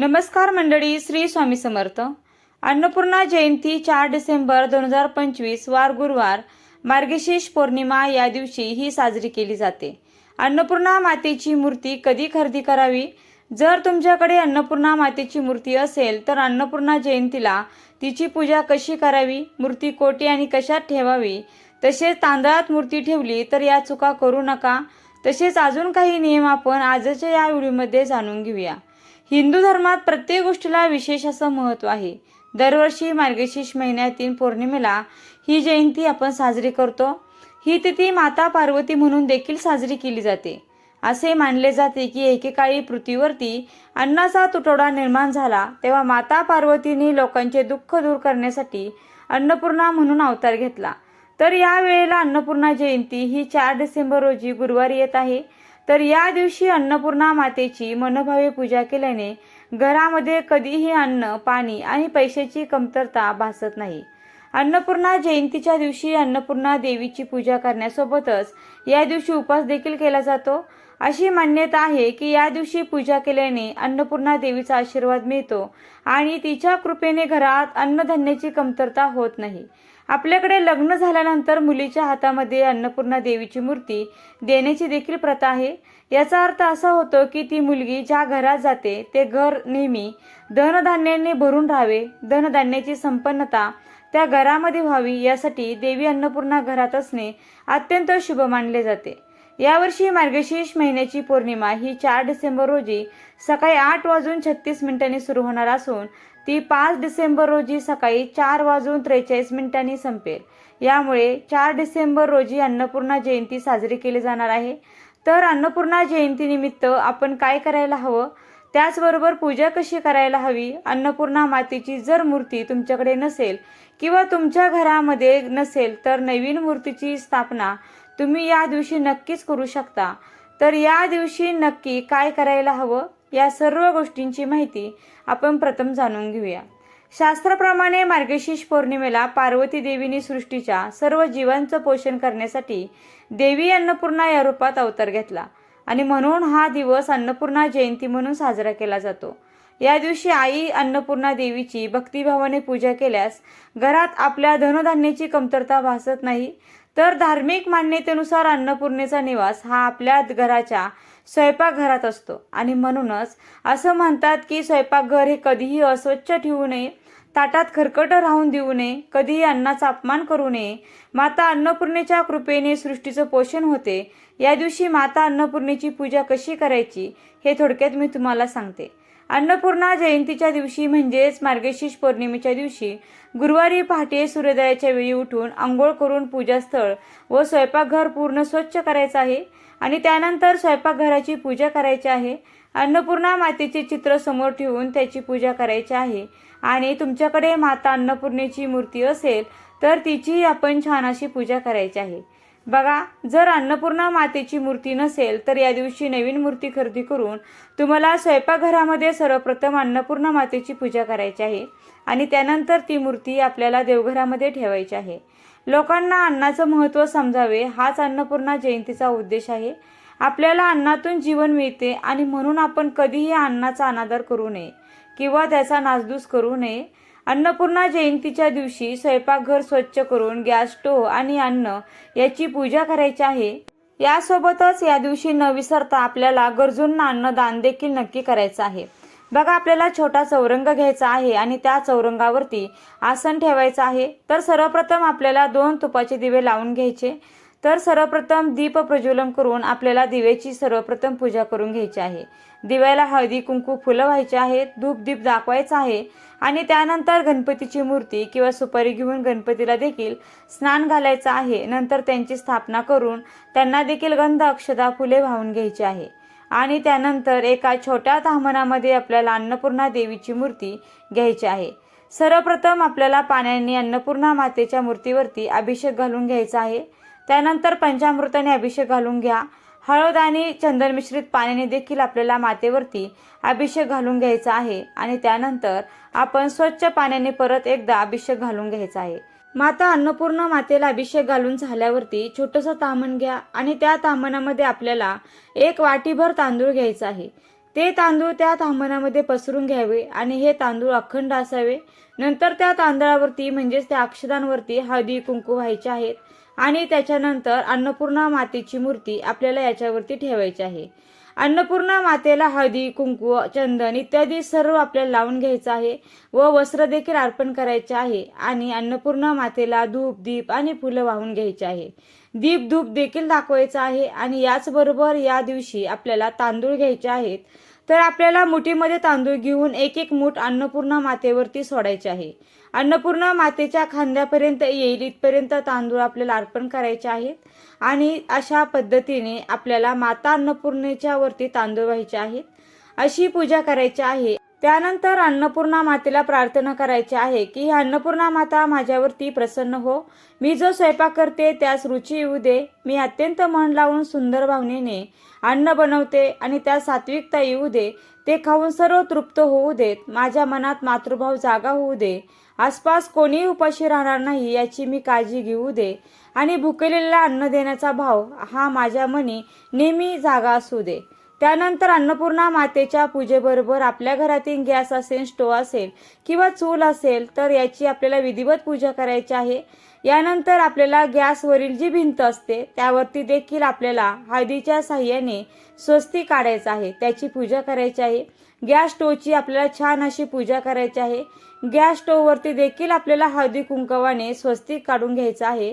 नमस्कार मंडळी श्री स्वामी समर्थ. अन्नपूर्णा जयंती चार डिसेंबर दोन हजार पंचवीस वार गुरुवार मार्गशीर्ष पौर्णिमा या दिवशी ही साजरी केली जाते. अन्नपूर्णा मातेची मूर्ती कधी खरेदी करावी? जर तुमच्याकडे अन्नपूर्णा मातेची मूर्ती असेल तर अन्नपूर्णा जयंतीला तिची पूजा कशी करावी? मूर्ती कोटी आणि कशात ठेवावी? तसेच तांदळात मूर्ती ठेवली तर या चुका करू नका. तसेच अजून काही नियम आपण आजच्या या व्हिडिओमध्ये जाणून घेऊया. हिंदू धर्मात प्रत्येक गोष्टीला विशेष असं महत्त्व आहे. दरवर्षी मार्गशीर्ष महिन्यातील पौर्णिमेला ही जयंती आपण साजरी करतो. ही तिथी माता पार्वती म्हणून देखील साजरी केली जाते. असे मानले जाते की एकेकाळी पृथ्वीवरती अन्नाचा तुटवडा निर्माण झाला तेव्हा माता पार्वतीने लोकांचे दुःख दूर करण्यासाठी अन्नपूर्णा म्हणून अवतार घेतला. तर या वेळेला अन्नपूर्णा जयंती ही चार डिसेंबर रोजी गुरुवारी येत आहे. तर या दिवशी अन्नपूर्णा मातेची मनोभावे पूजा केल्याने घरामध्ये कधीही अन्न पाणी आणि पैशाची कमतरता भासत नाही. अन्नपूर्णा जयंतीच्या दिवशी अन्नपूर्णा देवीची पूजा करण्यासोबतच या दिवशी उपवास देखील केला जातो. अशी मान्यता आहे की या दिवशी पूजा केल्याने अन्नपूर्णा देवीचा आशीर्वाद मिळतो आणि तिच्या कृपेने घरात अन्नधान्याची कमतरता होत नाही. आपल्याकडे लग्न झाल्यानंतर मुलीच्या हातामध्ये अन्नपूर्णा देवीची मूर्ती देण्याची देखील प्रथा आहे. याचा अर्थ असा होतो की ती मुलगी ज्या घरात जाते ते घर नेहमी धनधान्याने भरून राहावे. धनधान्याची संपन्नता त्या घरामध्ये व्हावी यासाठी देवी अन्नपूर्णा घरात असणे अत्यंत शुभ मानले जाते. यावर्षी मार्गशीर्ष महिन्याची पौर्णिमा ही चार डिसेंबर रोजी सकाळी आठ वाजून छत्तीस मिनिटांनी सुरू होणार असून ती पाच डिसेंबर रोजी सकाळी चार वाजून त्रेचाळीस मिनिटांनी संपेल. यामुळे चार डिसेंबर रोजी अन्नपूर्णा जयंती साजरी केली जाणार आहे. तर अन्नपूर्णा जयंतीनिमित्त आपण काय करायला हवं? त्याचबरोबर पूजा कशी करायला हवी? अन्नपूर्णा मातेची जर मूर्ती तुमच्याकडे नसेल किंवा तुमच्या घरामध्ये नसेल तर नवीन मूर्तीची स्थापना तुम्ही या दिवशी नक्कीच करू शकता. तर या दिवशी नक्की काय करायला हवं? या सर्व गोष्टींची माहिती आपण प्रथम जाणून घेऊया. शास्त्राप्रमाणे मार्गशीर्ष पौर्णिमेला पार्वती देवीने सृष्टीच्या सर्व जीवांचं पोषण करण्यासाठी देवी अन्नपूर्णा या रूपात अवतार घेतला आणि म्हणून हा दिवस अन्नपूर्णा जयंती म्हणून साजरा केला जातो. या दिवशी आई अन्नपूर्णा देवीची भक्तिभावाने पूजा केल्यास घरात आपल्या धनधान्याची कमतरता भासत नाही. तर धार्मिक मान्यतेनुसार अन्नपूर्णेचा निवास हा आपल्या घराच्या स्वयंपाकघरात असतो. आणि म्हणूनच असं म्हणतात की स्वयंपाकघर हे कधीही अस्वच्छ ठेवू नये ताटात खरकट राहून देऊ नये कधीही अन्नाचा अपमान करू नये. माता अन्नपूर्णेच्या कृपेने सृष्टीचं पोषण होते. या दिवशी माता अन्नपूर्णेची पूजा कशी करायची हे थोडक्यात मी तुम्हाला सांगते. अन्नपूर्णा जयंतीच्या दिवशी म्हणजेच मार्गशीर्ष पौर्णिमेच्या दिवशी गुरुवारी पहाटे सूर्योदयाच्या वेळी उठून आंघोळ करून पूजास्थळ व स्वयंपाकघर पूर्ण स्वच्छ करायचं आहे आणि त्यानंतर स्वयंपाकघराची पूजा करायची आहे. अन्नपूर्णा मातेचे चित्र समोर ठेवून त्याची पूजा करायची आहे. आणि तुमच्याकडे माता अन्नपूर्णेची मूर्ती असेल तर तिची आपण छान अशी पूजा करायची आहे. बघा जर अन्नपूर्णा मातेची मूर्ती नसेल तर या दिवशी नवीन मूर्ती खरेदी करून तुम्हाला स्वयंपाकघरामध्ये सर्वप्रथम अन्नपूर्णा मातेची पूजा करायची आहे आणि त्यानंतर ती मूर्ती आपल्याला देवघरामध्ये ठेवायची आहे. लोकांना अन्नाचं महत्त्व समजावे हाच अन्नपूर्णा जयंतीचा उद्देश आहे. आपल्याला अन्नातून जीवन मिळते आणि म्हणून आपण कधीही अन्नाचा अनादर करू नये किंवा त्याचा नासधूस करू नये. अन्नपूर्णा जयंतीच्या दिवशी स्वयंपाकघर स्वच्छ करून गॅस स्टोव्ह आणि अन्न याची पूजा करायची आहे. यासोबतच या दिवशी न विसरता आपल्याला गरजूंना अन्नदान देखील नक्की करायचं आहे. बघा आपल्याला छोटा चौरंग घ्यायचा आहे आणि त्या चौरंगावरती आसन ठेवायचं आहे. तर सर्वप्रथम आपल्याला दोन तुपाचे दिवे लावून घ्यायचे. तर सर्वप्रथम दीप प्रज्वलन करून आपल्याला दिव्याची सर्वप्रथम पूजा करून घ्यायची आहे. दिव्याला हळदी कुंकू फुलं व्हायचे आहेत धूप दीप दाखवायचं आहे आणि त्यानंतर गणपतीची मूर्ती किंवा सुपारी घेऊन गणपतीला देखील स्नान घालायचं आहे. नंतर त्यांची स्थापना करून त्यांना देखील गंध अक्षदा फुले वाहून घ्यायची आहे. आणि त्यानंतर एका छोट्या ताहमनामध्ये आपल्याला अन्नपूर्णा देवीची मूर्ती घ्यायची आहे. सर्वप्रथम आपल्याला पाण्याने अन्नपूर्णा मातेच्या मूर्तीवरती अभिषेक घालून घ्यायचा आहे. त्यानंतर पंचामृताने अभिषेक घालून घ्या. हळद आणि चंदन मिश्रित पाण्याने देखील आपल्याला मातेवरती अभिषेक घालून घ्यायचा आहे आणि त्यानंतर आपण स्वच्छ पाण्याने परत एकदा अभिषेक घालून घ्यायचा आहे. माता अन्नपूर्ण मातेला अभिषेक घालून झाल्यावरती छोटंसं तामण घ्या आणि त्या तामणामध्ये आपल्याला एक वाटीभर तांदूळ घ्यायचा आहे. ते तांदूळ त्या तांबणामध्ये पसरून घ्यावे आणि हे तांदूळ अखंड असावे. नंतर त्या तांदळावरती म्हणजेच त्या अक्षदांवरती हळदी कुंकू व्हायचे आहेत. आणि त्याच्यानंतर अन्नपूर्णा मातेची मूर्ती आपल्याला याच्यावरती ठेवायची आहे. अन्नपूर्णा मातेला हळदी कुंकू चंदन इत्यादी सर्व आपल्याला लावून घ्यायचं आहे व वस्त्र देखील अर्पण करायचे आहे आणि अन्नपूर्णा मातेला धूप दीप आणि फुलं वाहून घ्यायचे आहे. दीप धूप देखील दाखवायचं आहे आणि याचबरोबर या दिवशी आपल्याला तांदूळ घ्यायचे आहेत. तर आपल्याला मुठीमध्ये तांदूळ घेऊन एक एक मूठ अन्नपूर्णा मातेवरती सोडायचे आहे. अन्नपूर्णा मातेच्या खांद्यापर्यंत येईल इथपर्यंत तांदूळ आपल्याला अर्पण करायचे आहेत. आणि अशा पद्धतीने आपल्याला माता अन्नपूर्णेच्या वरती तांदूळ व्हायचे आहेत. अशी पूजा करायची आहे. त्यानंतर अन्नपूर्णा मातेला प्रार्थना करायची आहे की ही अन्नपूर्णा माता माझ्यावरती प्रसन्न हो. मी जो स्वयंपाक करते त्यास रुची येऊ दे. मी अत्यंत मन लावून सुंदर भावनेने अन्न बनवते आणि त्या सात्विकता येऊ दे. ते खाऊन सर्व तृप्त होऊ देत. माझ्या मनात मातृभाव जागा होऊ दे. आसपास कोणीही उपाशी राहणार नाही याची मी काळजी घेऊ दे. आणि भुकेलेला अन्न देण्याचा भाव हा माझ्या मनी नेहमी जागा असू दे. त्यानंतर अन्नपूर्णा मातेच्या पूजेबरोबर आपल्या घरातील गॅस असेल स्टोव असेल किंवा चूल असेल तर याची आपल्याला विधिवत पूजा करायची आहे. यानंतर आपल्याला गॅसवरील जी भिंत असते त्यावरती देखील आपल्याला हळदीच्या साह्याने स्वस्ती काढायचं आहे त्याची पूजा करायची आहे. गॅस स्टोवची आपल्याला छान अशी पूजा करायची आहे. गॅस स्टोववरती देखील आपल्याला हळदी कुंकवाने स्वस्तिक काढून घ्यायचं आहे.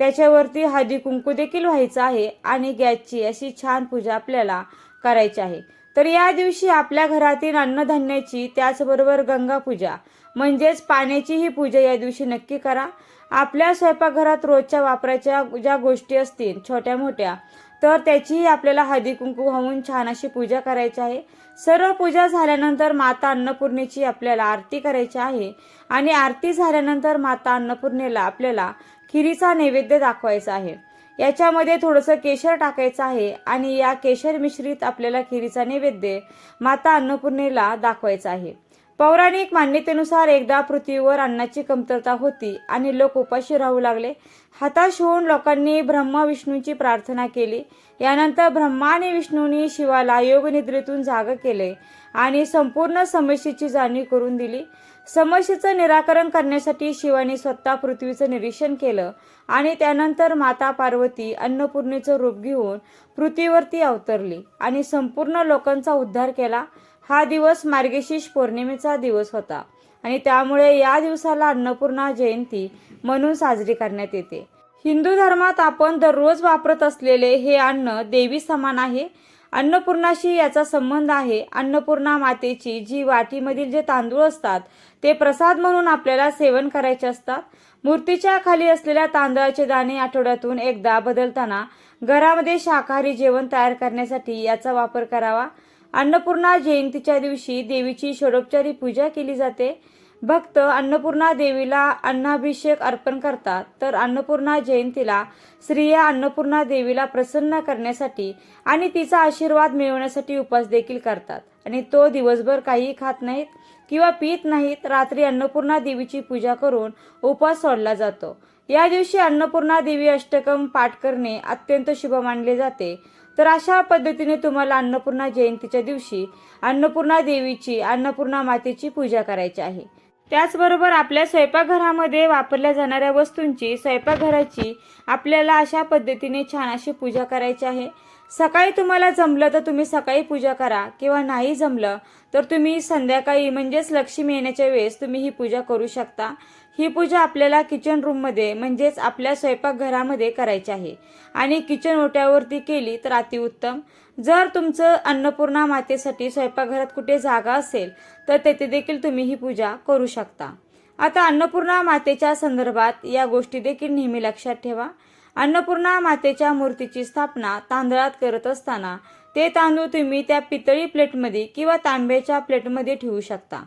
त्याच्यावरती हळदी कुंकू देखील व्हायचं आहे आणि गॅसची अशी छान पूजा आपल्याला करायची आहे. तर या दिवशी आपल्या घरातील अन्नधान्याची त्याचबरोबर गंगा पूजा म्हणजेच पाण्याची ही पूजा या दिवशी नक्की करा. आपल्या स्वयंपाकघरात रोजच्या वापराच्या ज्या गोष्टी असतील छोट्या मोठ्या तर त्याचीही आपल्याला हळदी कुंकू वाहून छान अशी पूजा करायची आहे. सर्व पूजा झाल्यानंतर माता अन्नपूर्णेची आपल्याला आरती करायची आहे. आणि आरती झाल्यानंतर माता अन्नपूर्णेला आपल्याला खिरीचा नैवेद्य दाखवायचा आहे. याच्यामध्ये थोडंसं केशर टाकायचं आहे आणि या केशर मिश्रित आपल्याला खिरीचा नैवेद्य माता अन्नपूर्णेला दाखवायचा आहे. पौराणिक मान्यतेनुसार एकदा पृथ्वीवर अन्नाची कमतरता होती आणि लोक उपाशी राहू लागले. हताश होऊन लोकांनी ब्रह्मा विष्णूची प्रार्थना केली. यानंतर ब्रह्मा आणि विष्णूंनी शिवाला योगनिद्रेतून जाग केले आणि संपूर्ण समस्येची जाणीव करून दिली. समस्येचं निराकरण करण्यासाठी शिवाने स्वतः पृथ्वीचं निरीक्षण केलं आणि त्यानंतर माता पार्वती अन्नपूर्णेचं रूप घेऊन पृथ्वीवरती अवतरली आणि संपूर्ण लोकांचा उद्धार केला. हा दिवस मार्गशीर्ष पौर्णिमेचा दिवस होता. आणि त्यामुळे या दिवसाला अन्नपूर्णा जयंती म्हणून साजरी करण्यात येते. हिंदू धर्मात आपण दररोज वापरत असलेले हे अन्न देवी समान आहे. अन्नपूर्णाशी याचा संबंध आहे. अन्नपूर्णा मातेची जी वाटीमधील जे तांदूळ असतात ते प्रसाद म्हणून आपल्याला सेवन करायचे असतात. मूर्तीच्या खाली असलेल्या तांदळाचे दाणे आठवड्यातून एकदा बदलताना घरामध्ये शाकाहारी जेवण तयार करण्यासाठी याचा वापर करावा. अन्नपूर्णा जयंतीच्या दिवशी देवीची षडोपचारी पूजा केली जाते. भक्त अन्नपूर्णा देवीला अन्नाभिषेक अर्पण करतात. तर अन्नपूर्णा जयंतीला स्त्रिया अन्नपूर्णा देवीला प्रसन्न करण्यासाठी आणि तिचा आशीर्वाद मिळवण्यासाठी उपवास देखील करतात. आणि तो दिवसभर काही खात नाहीत किंवा पित नाहीत रात्री अन्नपूर्णा देवीची पूजा करून उपास सोडला जातो. या दिवशी अन्नपूर्णा देवी अष्टकम पाठ करणे अत्यंत शुभ मानले जाते. तर अशा पद्धतीने तुम्हाला अन्नपूर्णा जयंतीच्या दिवशी अन्नपूर्णा देवीची अन्नपूर्णा मातेची पूजा करायची आहे. त्याचबरोबर आपल्या स्वयंपाकघरामध्ये वापरल्या जाणाऱ्या वस्तूंची स्वयंपाकघराची आपल्याला अशा पद्धतीने छान अशी पूजा करायची आहे. सकाळी तुम्हाला जमलं तर तुम्ही सकाळी पूजा करा किंवा नाही जमलं तर तुम्ही संध्याकाळी म्हणजेच लक्ष्मी येण्याच्या वेळेस तुम्ही ही पूजा करू शकता. ही पूजा आपल्याला किचन रूममध्ये म्हणजेच आपल्या स्वयंपाकघरामध्ये करायची आहे. आणि किचन ओट्यावरती केली तर अतिउत्तम. जर तुमचं अन्नपूर्णा मातेसाठी स्वयंपाकघरात कुठे जागा असेल तर तेथे देखील तुम्ही ही पूजा करू शकता. आता अन्नपूर्णा मातेच्या संदर्भात या गोष्टी देखील नेहमी लक्षात ठेवा. अन्नपूर्णा मातेच्या मूर्तीची स्थापना तांदळात करत असताना ते तांदूळ तुम्ही त्या पितळी प्लेटमध्ये किंवा तांब्याच्या प्लेटमध्ये ठेवू शकता.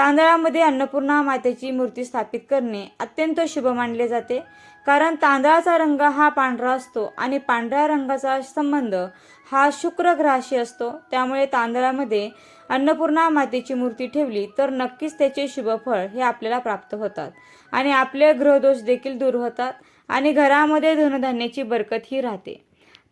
तांदळामध्ये अन्नपूर्णा मातेची मूर्ती स्थापित करणे अत्यंत शुभ मानले जाते. कारण तांदळाचा रंग हा पांढरा असतो आणि पांढऱ्या रंगाचा संबंध हा शुक्र ग्रहाशी असतो. त्यामुळे तांदळामध्ये अन्नपूर्णा मातेची मूर्ती ठेवली तर नक्कीच त्याचे शुभफळ हे आपल्याला प्राप्त होतात आणि आपले ग्रहदोष देखील दूर होतात आणि घरामध्ये धनधान्याची बरकत ही राहते.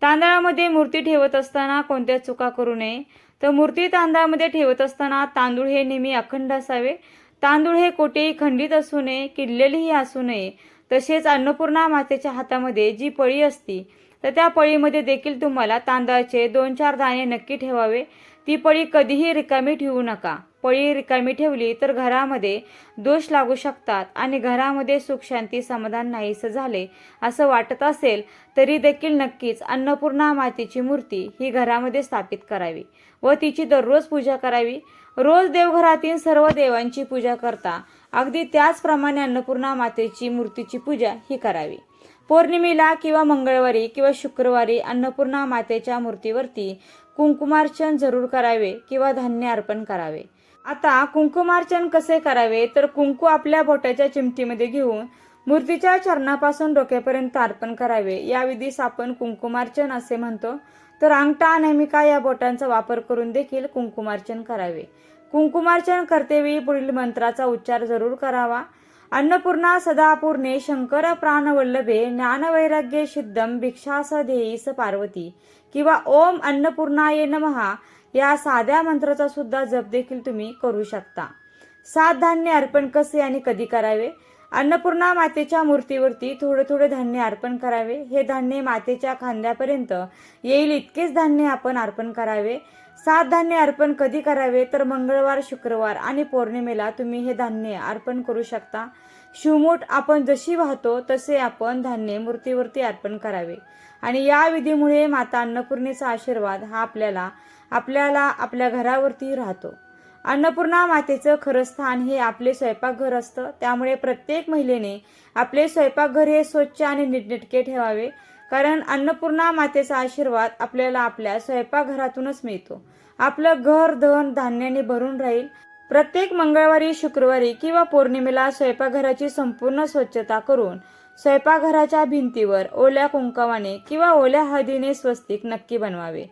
तांदळामध्ये मूर्ती ठेवत असताना कोणत्या चुका करू नये? तर मूर्ती तांदळामध्ये ठेवत असताना तांदूळ हे नेहमी अखंड असावे. तांदूळ हे कोठेही खंडित असू नये किडलेलेही असू नये. तसेच अन्नपूर्णा मातेच्या हातामध्ये जी पळी असती तर त्या पळीमध्ये देखील तुम्हाला तांदळाचे दोन चार दाणे नक्की ठेवावे. ती पळी कधीही रिकामी ठेवू नका. पळी रिकामी ठेवली तर घरामध्ये दोष लागू शकतात आणि घरामध्ये सुख शांती समाधान नाहीसं झाले असं वाटत असेल तरी देखील नक्कीच अन्नपूर्णा मातेची मूर्ती ही घरामध्ये स्थापित करावी व तिची दररोज पूजा करावी. रोज देवघरातील सर्व देवांची पूजा करता अगदी त्याचप्रमाणे अन्नपूर्णा मातेची मूर्तीची पूजा ही करावी. पौर्णिमेला किंवा मंगळवारी किंवा शुक्रवारी अन्नपूर्णा मातेच्या मूर्तीवरती कुंकुमार्चन जरूर करावे किंवा धान्य अर्पण करावे. आता कुंकुमार्चन कसे करावे तर कुंकू आपल्या बोटाच्या चिमटीमध्ये घेऊन मूर्तीच्या चरणापासून डोक्यापर्यंत अर्पण करावे. या विधीस आपण कुंकुमार्चन असे म्हणतो. तर अंगठा अनामिका या बोटांचा वापर करून देखील कुंकुमार्चन करावे. कुंकुमार्चन करतेवेळी पुढील मंत्राचा उच्चार जरूर करावा. अन्नपूर्णा सदापूर्णे शंकर प्राणवल्लभे ज्ञानवैराग्य सिद्धम भिक्षास ध्येयीस पार्वती किंवा ओम अन्नपूर्णाय नमहा या साध्या मंत्राचा सुद्धा जप देखील तुम्ही करू शकता. सात धान्य अर्पण कसे आणि कधी करावे? अन्नपूर्णा मातेच्या मूर्तीवरती थोडे थोडे धान्य अर्पण करावे. हे धान्य मातेच्या खांद्यापर्यंत येईल इतकेच धान्य आपण अर्पण करावे. सात धान्य अर्पण कधी करावे? तर मंगळवार शुक्रवार आणि पौर्णिमेला तुम्ही हे धान्य अर्पण करू शकता. शिवमूठ आपण जशी वाहतो तसे आपण धान्य मूर्तीवरती अर्पण करावे. आणि या विधीमुळे माता अन्नपूर्णेचा आशीर्वाद हा आपल्याला आपल्याला आपल्या घरावरती राहतो. अन्नपूर्णा मातेचं खरं स्थान हे आपले स्वयंपाकघर असतं. त्यामुळे प्रत्येक महिलेने आपले स्वयंपाकघर हे स्वच्छ आणि नीटनेटके ठेवावे. कारण अन्नपूर्णा मातेचा आशीर्वाद आपल्याला आपल्या स्वयंपाकघरातूनच मिळतो. आपलं घर धन धान्याने भरून राहील. प्रत्येक मंगळवारी शुक्रवारी किंवा पौर्णिमेला स्वयंपाकघराची संपूर्ण स्वच्छता करून स्वयंपाकघराच्या भिंतीवर ओल्या कुंकवाने किंवा ओल्या हळदीने स्वस्तिक नक्की बनवावे.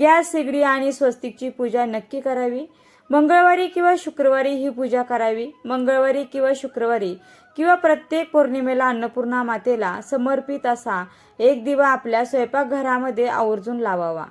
गॅस सिगडी आणि स्वस्तिकची पूजा नक्की करावी. मंगळवारी किंवा शुक्रवारी ही पूजा करावी. मंगळवारी किंवा शुक्रवारी किंवा प्रत्येक पौर्णिमेला अन्नपूर्णा मातेला समर्पित असा एक दिवा आपल्या स्वयंपाकघरामध्ये आवर्जून लावावा.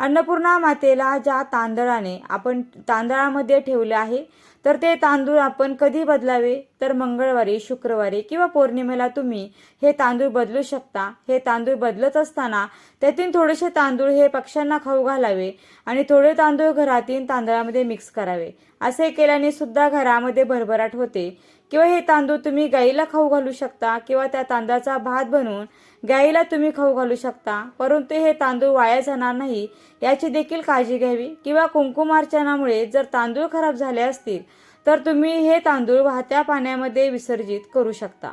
अन्नपूर्णा मातेला ज्या तांदळाने आपण तांदळामध्ये ठेवले आहे तर ते तांदूळ आपण कधी बदलावे? तर मंगळवारी शुक्रवारी किंवा पौर्णिमेला तुम्ही हे तांदूळ बदलू शकता. हे तांदूळ बदलत असताना त्यातून थोडेसे तांदूळ हे पक्ष्यांना खाऊ घालावे आणि थोडे तांदूळ घरातील तांदळामध्ये मिक्स करावे. असे केल्याने सुद्धा घरामध्ये भरभराट होते. किंवा हे तांदूळ तुम्ही गाईला खाऊ घालू शकता किंवा त्या तांदळाचा भात बनवून गाईला तुम्ही खाऊ घालू शकता. परंतु हे तांदूळ वाया जाणार नाही. याची देखील काळजी घ्यावी. किंवा कुंकुमार्चनामुळे जर तांदूळ खराब झाले असतील तर तुम्ही हे तांदूळ वाहत्या पाण्यामध्ये विसर्जित करू शकता.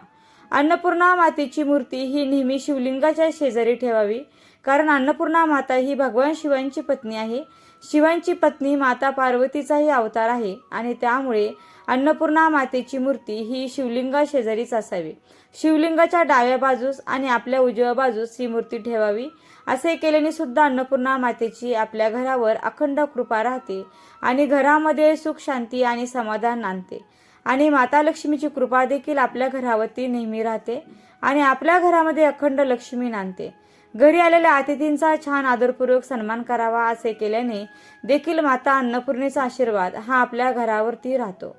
अन्नपूर्णा मातेची मूर्ती ही नेहमी शिवलिंगाच्या शेजारी ठेवावी. कारण अन्नपूर्णा माता ही भगवान शिवांची पत्नी आहे. शिवांची पत्नी माता पार्वतीचाही अवतार आहे आणि त्यामुळे अन्नपूर्णा मातेची मूर्ती ही शिवलिंगा शेजारीच असावी. शिवलिंगाच्या डाव्या बाजूस आणि आपल्या उजव्या बाजूस ही मूर्ती ठेवावी. असे केल्याने सुद्धा अन्नपूर्णा मातेची आपल्या घरावर अखंड कृपा राहते आणि घरामध्ये सुख शांती आणि समाधान आणते. आणि माता लक्ष्मीची कृपा देखील आपल्या घरावरती नेहमी राहते आणि आपल्या घरामध्ये अखंड लक्ष्मी नांदते. घरी आलेल्या अतिथींचा छान आदरपूर्वक सन्मान करावा असे केल्याने देखील माता अन्नपूर्णेचा आशीर्वाद हा आपल्या घरावरती राहतो.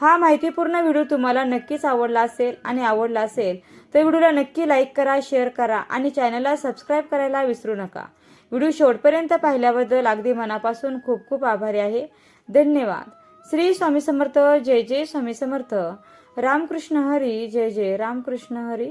हा माहितीपूर्ण व्हिडिओ तुम्हाला नक्कीच आवडला असेल आणि आवडला असेल तर व्हिडिओला नक्की लाईक करा शेअर करा आणि चॅनलला सबस्क्राईब करायला विसरू नका. व्हिडिओ शेवटपर्यंत पाहिल्याबद्दल अगदी मनापासून खूप खूप आभारी आहे. धन्यवाद. श्री स्वामी समर्थ जय जय स्वामी समर्थ. रामकृष्ण हरी जय जय रामकृष्ण हरी.